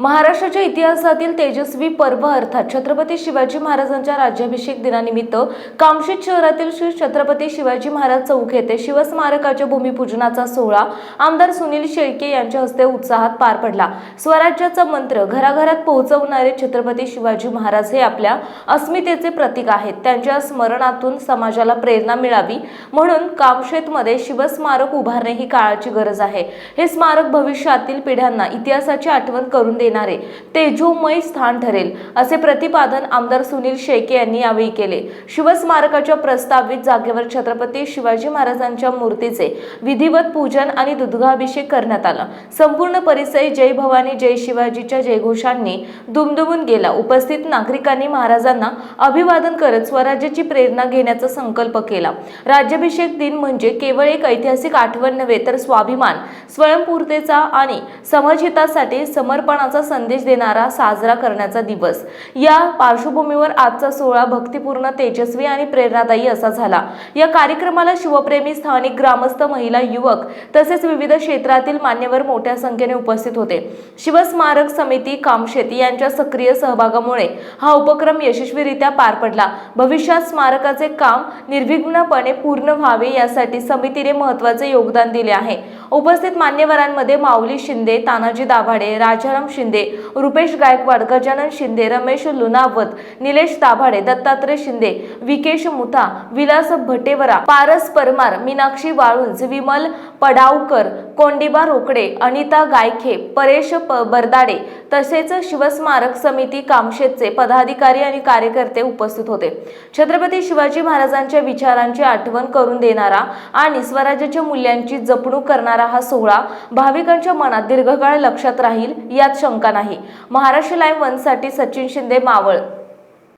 महाराष्ट्राच्या इतिहासातील तेजस्वी पर्व अर्थात छत्रपती शिवाजी महाराजांच्या राज्याभिषेक दिनानिमित्त कामशेत शहरातील श्री छत्रपती शिवाजी महाराज चौक येथे शिवस्मारकाच्या भूमिपूजनाचा सोहळा आमदार सुनील शेळके यांच्या हस्ते उत्साहात पार पडला. स्वराज्याचा मंत्र घराघरात पोहोचवणारे छत्रपती शिवाजी महाराज हे आपल्या अस्मितेचे प्रतीक आहेत. त्यांच्या स्मरणातून समाजाला प्रेरणा मिळावी म्हणून कामशेतमध्ये शिवस्मारक उभारणे ही काळाची गरज आहे. हे स्मारक भविष्यातील पिढ्यांना इतिहासाची आठवण करून देणारे. तेजोमय स्थान ठरेल असे प्रतिपादन आमदार सुनील शेके यांनी यावेळी केले. शिवस्मारकाच्या प्रस्तावित जागेवर छत्रपती शिवाजी महाराजांच्या मूर्तीचे विधिवत पूजन आणि दुधगाभिषेक करण्यात आला. संपूर्ण परिसर जय भवानी जय शिवाजीच्या जयघोषांनी दुमदुमून गेला. उपस्थित नागरिकांनी महाराजांना अभिवादन करत स्वराज्याची प्रेरणा घेण्याचा संकल्प केला. राज्याभिषेक दिन म्हणजे केवळ एक ऐतिहासिक आठवण नव्हे तर स्वाभिमान स्वयंपूर्तेचा आणि समाजहितासाठी समर्पणाचा संदेश देणारा साजरा करण्याचा दिवस. या पार्श्वभूमीवर आजचा सोहळा भक्तिपूर्ण तेजस्वी आणि प्रेरणादायी असा झाला. या कार्यक्रमाला शिवप्रेमी स्थानिक ग्रामस्थ महिला युवक तसेच विविध क्षेत्रातील मान्यवर मोठ्या संख्येने उपस्थित होते. शिवस्मारक समिती कामशेत यांच्या सक्रिय सहभागामुळे हा उपक्रम यशस्वीरित्या पार पडला. भविष्यात स्मारकाचे काम निर्विघ्नपणे पूर्ण व्हावे यासाठी समितीने महत्त्वाचे योगदान दिले आहे. उपस्थित मान्यवरांमध्ये माऊली शिंदे तानाजी दाभाडे राजाराम शिंदे रुपेश गायकवाड गजानन शिंदे रमेश लुनावत निलेश दाभाडे दत्तात्रय शिंदे विकेश मुथा विलास भटेवरा पारस परमार मीनाक्षी वाळुंज विमल पडावकर कोंडिबा रोकडे अनिता गायखे परेश प- बरदाडे तसेच शिवस्मारक समिती कामशेतचे पदाधिकारी आणि कार्यकर्ते उपस्थित होते. छत्रपती शिवाजी महाराजांच्या विचारांची आठवण करून देणारा आणि स्वराज्याच्या मूल्यांची जपणूक करणारा हा सोहळा भाविकांच्या मनात दीर्घकाळ लक्षात राहील यात शंका नाही. महाराष्ट्र लाईव्ह वनसाठी सचिन शिंदे मावळ.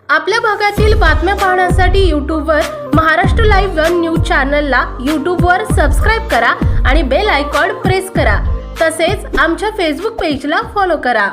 आपल्या भागातील बातम्या पाहण्यासाठी यूट्यूबवर महाराष्ट्र लाईव्ह वन न्यूज चॅनलला यूट्यूबवर सबस्क्राईब करा आणि बेल आयकॉन प्रेस करा. तसेच आमच्या फेसबुक पेजला फॉलो करा.